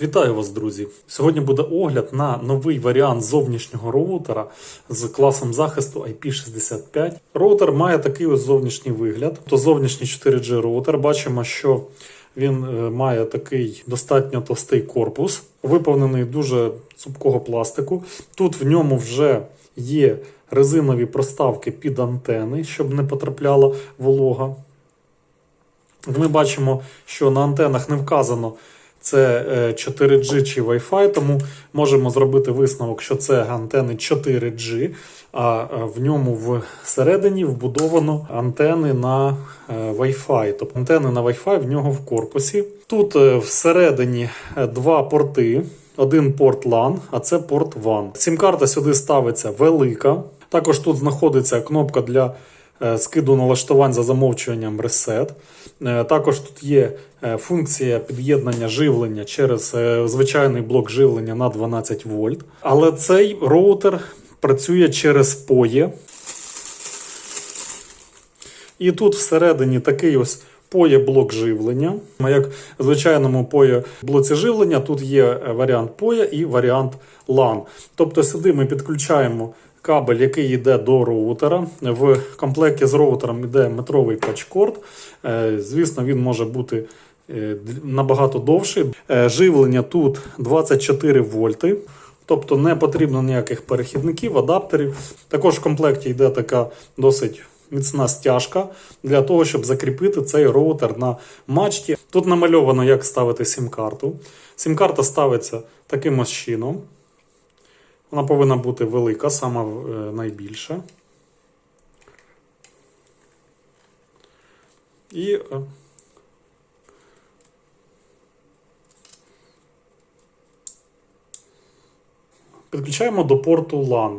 Вітаю вас, друзі! Сьогодні буде огляд на новий варіант зовнішнього роутера з класом захисту IP65. Роутер має такий ось зовнішній вигляд. То зовнішній 4G роутер. Бачимо, що він е, має такий достатньо товстий корпус, виповнений дуже цупкого пластику. Тут в ньому вже є резинові проставки під антени, щоб не потрапляла волога. Ми бачимо, що на антенах не вказано це е, 4G чи Wi-Fi, тому можемо зробити висновок, що це антени 4G, а е, в ньому всередині вбудовано антени на е, Wi-Fi. Тобто антени на Wi-Fi в нього в корпусі. Тут е, всередині е, два порти. Один порт LAN, а це порт WAN. Сім-карта сюди ставиться велика. Також тут знаходиться кнопка для е, скиду налаштувань за замовчуванням Reset. Е, Також тут є е, функція під'єднання живлення через е, звичайний блок живлення на 12 вольт. Але цей роутер працює через PoE. І тут всередині такий ось PoE блок живлення. Як в звичайному PoE блоці живлення, тут є е, варіант PoE і варіант LAN. Тобто сюди ми підключаємо кабель, який йде до роутера. В комплекті з роутером йде метровий патчкорд. Е, Звісно, він може бути е, набагато довший. Е, Живлення тут 24 вольти. Тобто не потрібно ніяких перехідників, адаптерів. Також в комплекті йде така досить міцна стяжка для того, щоб закріпити цей роутер на мачті. Тут намальовано, як ставити сім-карту. Сім-карта ставиться таким ось чином. Вона повинна бути велика, сама е, найбільша. І е, підключаємо до порту LAN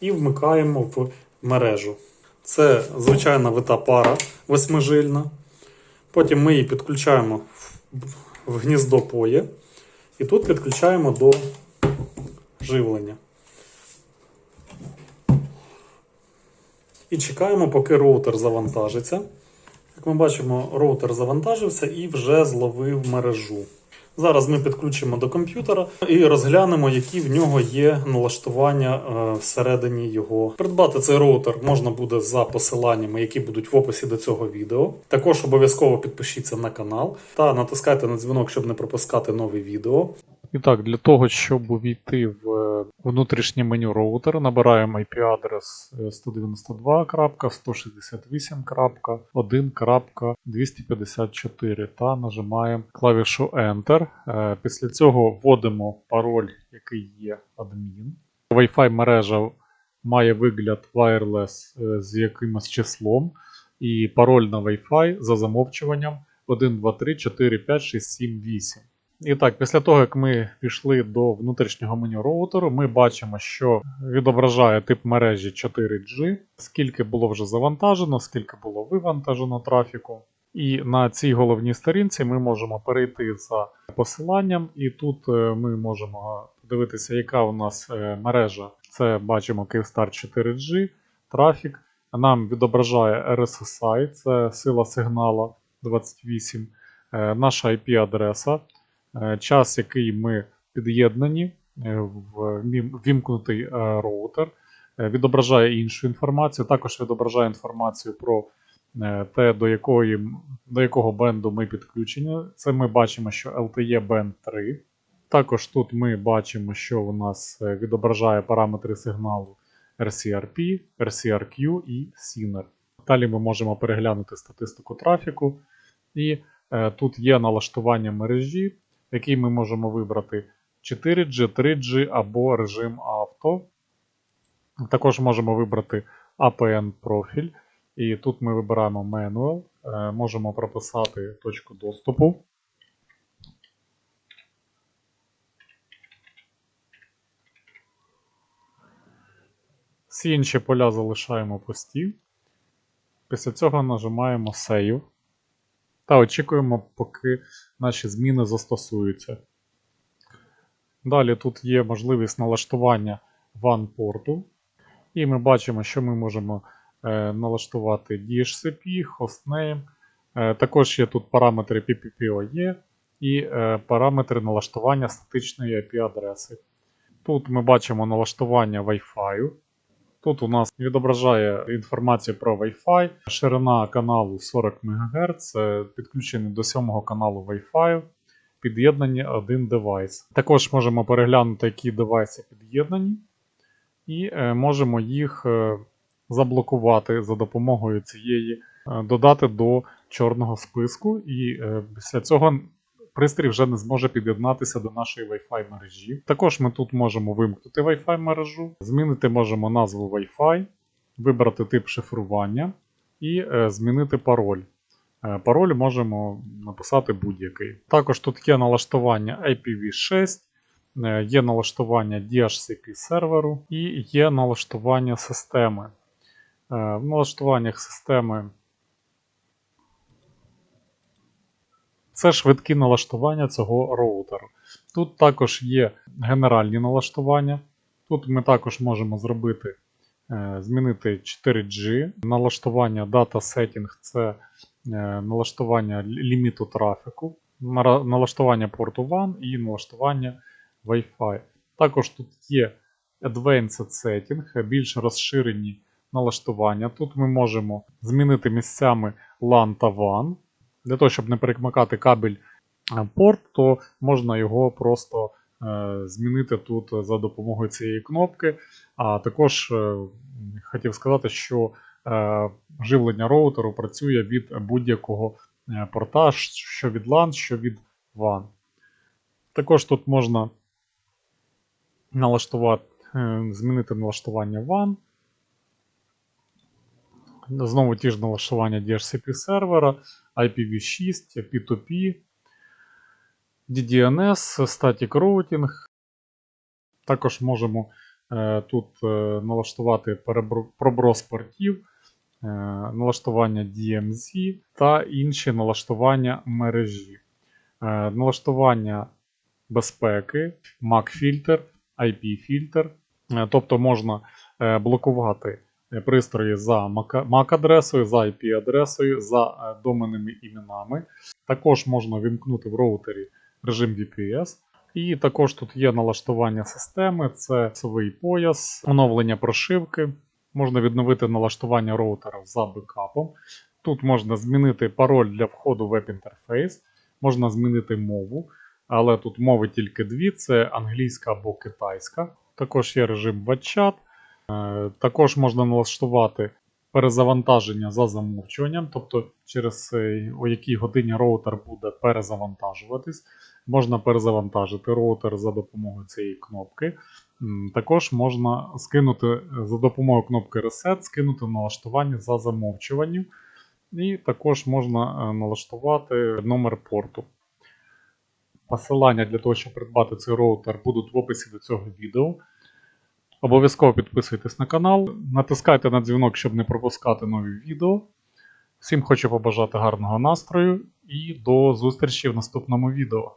і вмикаємо в мережу. Це звичайна вита пара восьмижильна. Потім ми її підключаємо в- гніздо PoE. І тут підключаємо до живлення. І чекаємо, поки роутер завантажиться. Як ми бачимо, роутер завантажився і вже зловив мережу. Зараз ми підключимо до комп'ютера і розглянемо, які в нього є налаштування е, всередині його. Придбати цей роутер можна буде за посиланнями, які будуть в описі до цього відео. Також обов'язково підпишіться на канал та натискайте на дзвінок, щоб не пропускати нові відео. І так, для того, щоб увійти в е, внутрішнє меню роутера, набираємо IP-адрес е, 192.168.254 та нажимаємо клавішу Enter. Е, Після цього вводимо пароль, який є адмін. Wi-Fi мережа має вигляд wireless е, з якимось числом, і пароль на Wi-Fi за замовчуванням 1, 2, 3, 4, 5, 6, 7, 8. І так, після того, як ми пішли до внутрішнього меню роутеру, ми бачимо, що відображає тип мережі 4G, скільки було вже завантажено, скільки було вивантажено трафіку. І на цій головній сторінці ми можемо перейти за посиланням, і тут е, ми можемо подивитися, яка у нас е, мережа. Це бачимо Kyivstar 4G, трафік. Нам відображає RSSI, це сила сигнала 28, е, наша IP-адреса. Е, час, який ми під'єднані е, в вмім- ввімкнутий е, роутер, відображає іншу інформацію. Також відображає інформацію про те, до, якої, до якого бенду ми підключені. Це ми бачимо, що LTE Band 3. Також тут ми бачимо, що у нас відображає параметри сигналу RCRP, RCRQ і SYNER. Далі ми можемо переглянути статистику трафіку. І е, тут є налаштування мережі, який ми можемо вибрати 4G, 3G або режим авто. Також можемо вибрати APN профіль. І тут ми вибираємо Manual, е, можемо прописати точку доступу. Всі інші поля залишаємо пусті. Після цього нажимаємо Save. Та очікуємо, поки наші зміни застосуються. Далі тут є можливість налаштування WAN порту. І ми бачимо, що ми можемо е, налаштувати DHCP, hostname. Е, також є тут параметри PPPoE, і е, параметри налаштування статичної IP-адреси. Тут ми бачимо налаштування Wi-Fi. Тут у нас відображає інформацію про Wi-Fi, ширина каналу 40 МГц, е, підключений до 7 каналу Wi-Fi, під'єднані один девайс. Також можемо переглянути, які девайси під'єднані, і е, можемо їх е, заблокувати за допомогою цієї, додати до чорного списку, і після цього пристрій вже не зможе під'єднатися до нашої Wi-Fi мережі. Також ми тут можемо вимкнути Wi-Fi мережу, змінити можемо назву Wi-Fi, вибрати тип шифрування і е, змінити пароль. Е, Пароль можемо написати будь-який. Також тут є налаштування IPv6, е, є налаштування DHCP серверу і є налаштування системи. В налаштуваннях системи це швидкі налаштування цього роутеру. Тут також є генеральні налаштування. Тут ми також можемо зробити, е, змінити 4G. Налаштування Data Setting це е, налаштування ліміту трафіку, налаштування порту WAN і налаштування Wi-Fi. Також тут є Advanced Setting, більш розширені налаштування. Тут ми можемо змінити місцями LAN та WAN. Для того, щоб не перемикати кабель порт, то можна його просто е, змінити тут за допомогою цієї кнопки. А також е, хотів сказати, що е, живлення роутеру працює від будь-якого порта, що від LAN, що від WAN. Також тут можна налаштувати, змінити налаштування WAN. Знову ті ж налаштування DHCP сервера, IPv6, P2P, DDNS, Static Routing. Також можемо е, тут е, налаштувати проброс портів, е, налаштування DMZ та інші налаштування мережі. Налаштування безпеки, MAC-фільтр, IP-фільтр. Тобто можна блокувати пристрої за MAC- MAC-адресою, за IP-адресою, за е, доменними іменами. Також можна вімкнути в роутері режим VPS. І також тут є налаштування системи, це совий пояс, оновлення прошивки. Можна відновити налаштування роутера за бекапом. Тут можна змінити пароль для входу в веб-інтерфейс, можна змінити мову, але тут мови тільки дві: це англійська або китайська. Також є режим WhatsApp. Е, Також можна налаштувати перезавантаження за замовчуванням, тобто через е, у якій годині роутер буде перезавантажуватись. Можна перезавантажити роутер за допомогою цієї кнопки. Також можна скинути е, за допомогою кнопки Reset, скинути налаштування за замовчуванням. І також можна налаштувати номер порту. Посилання для того, щоб придбати цей роутер, будуть в описі до цього відео. Обов'язково підписуйтесь на канал, натискайте на дзвінок, щоб не пропускати нові відео. Всім хочу побажати гарного настрою і до зустрічі в наступному відео.